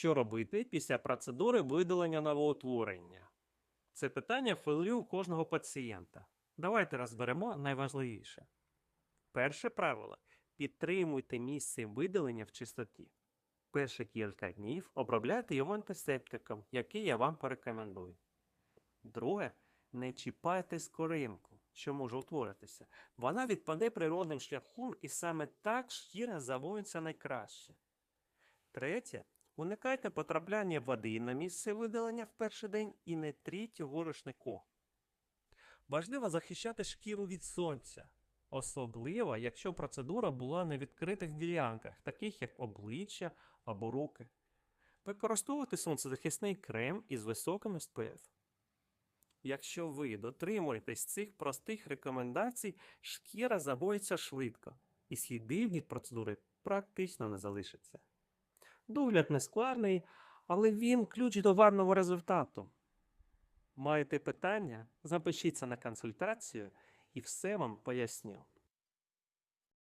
Що робити після процедури видалення новоутворення? Це питання хвилює кожного пацієнта. Давайте розберемо найважливіше. Перше правило підтримуйте місце видалення в чистоті. Перші кілька днів обробляйте його антисептиком, який я вам порекомендую. Друге, не чіпайте скоринку, що може утворитися. Вона відпаде природним шляхом, і саме так шкіра завоюється найкраще. Третє, уникайте потрапляння води на місце видалення в перший день і не тріть його рушником. Важливо захищати шкіру від сонця, особливо якщо процедура була на відкритих ділянках, таких як обличчя або руки. Використовуйте сонцезахисний крем із високим SPF. Якщо ви дотримуєтесь цих простих рекомендацій, шкіра загоїться швидко, і слідів від процедури практично не залишиться. Догляд не складний, але він ключ до варного результату. Маєте питання? Запишіться на консультацію і все вам поясню.